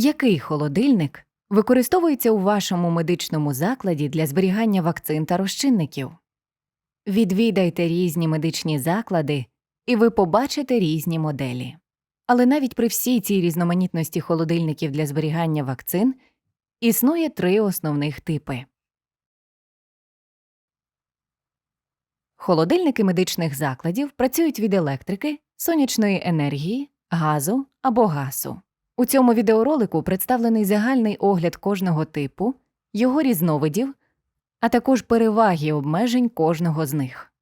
Який холодильник використовується у вашому медичному закладі для зберігання вакцин та розчинників? Відвідайте різні медичні заклади, і ви побачите різні моделі. Але навіть при всій цій різноманітності холодильників для зберігання вакцин існує три основних типи. Холодильники медичних закладів працюють від електрики, сонячної енергії, газу або гасу. У цьому відеоролику представлений загальний огляд кожного типу, його різновидів, а також переваги обмежень кожного з них.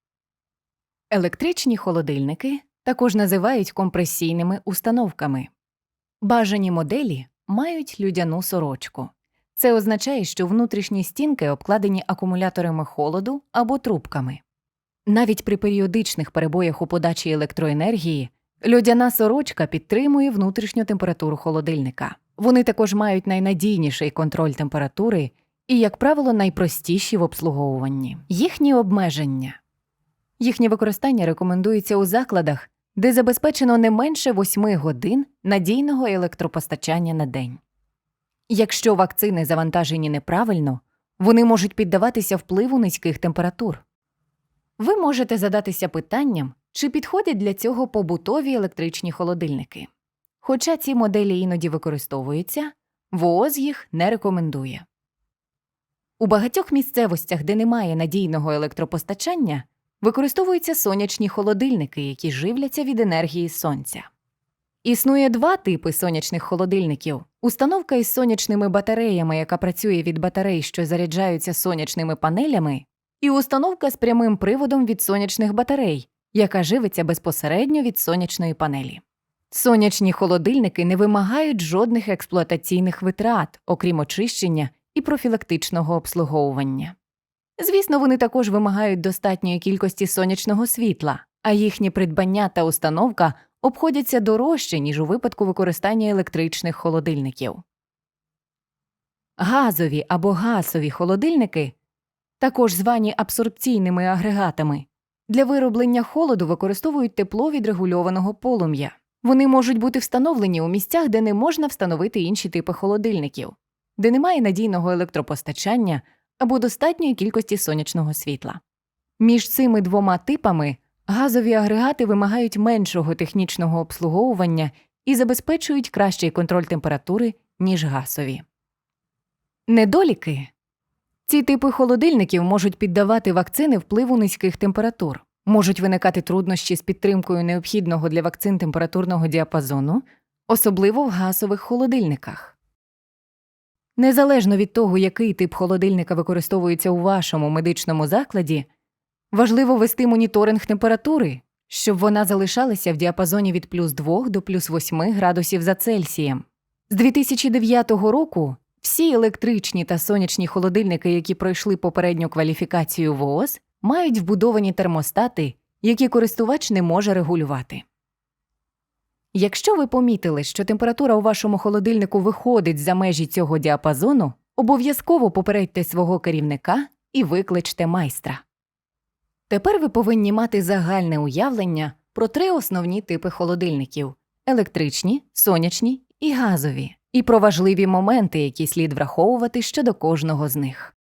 Електричні холодильники також називають компресійними установками. Бажані моделі мають людяну сорочку. Це означає, що внутрішні стінки обкладені акумуляторами холоду або трубками. Навіть при періодичних перебоях у подачі електроенергії льодяна сорочка підтримує внутрішню температуру холодильника. Вони також мають найнадійніший контроль температури і, як правило, найпростіші в обслуговуванні. Їхні обмеження. Їхнє використання рекомендується у закладах, де забезпечено не менше 8 годин надійного електропостачання на день. Якщо вакцини завантажені неправильно, вони можуть піддаватися впливу низьких температур. Ви можете задатися питанням, чи підходять для цього побутові електричні холодильники. Хоча ці моделі іноді використовуються, ВООЗ їх не рекомендує. У багатьох місцевостях, де немає надійного електропостачання, використовуються сонячні холодильники, які живляться від енергії сонця. Існує два типи сонячних холодильників: установка із сонячними батареями, яка працює від батарей, що заряджаються сонячними панелями, і установка з прямим приводом від сонячних батарей, яка живиться безпосередньо від сонячної панелі. Сонячні холодильники не вимагають жодних експлуатаційних витрат, окрім очищення і профілактичного обслуговування. Звісно, вони також вимагають достатньої кількості сонячного світла, а їхнє придбання та установка обходяться дорожче, ніж у випадку використання електричних холодильників. Газові або гасові холодильники, також звані абсорбційними агрегатами, для вироблення холоду використовують тепло від регульованого полум'я. Вони можуть бути встановлені у місцях, де не можна встановити інші типи холодильників, де немає надійного електропостачання або достатньої кількості сонячного світла. Між цими двома типами газові агрегати вимагають меншого технічного обслуговування і забезпечують кращий контроль температури, ніж гасові. Недоліки ці типи холодильників можуть піддавати вакцини впливу низьких температур, можуть виникати труднощі з підтримкою необхідного для вакцин температурного діапазону, особливо в газових холодильниках. Незалежно від того, який тип холодильника використовується у вашому медичному закладі, важливо вести моніторинг температури, щоб вона залишалася в діапазоні від плюс 2 до плюс 8 градусів за Цельсієм. З 2009 року всі електричні та сонячні холодильники, які пройшли попередню кваліфікацію ВООЗ, мають вбудовані термостати, які користувач не може регулювати. Якщо ви помітили, що температура у вашому холодильнику виходить за межі цього діапазону, обов'язково попередьте свого керівника і викличте майстра. Тепер ви повинні мати загальне уявлення про три основні типи холодильників електричні, сонячні і газові, і про важливі моменти, які слід враховувати щодо кожного з них.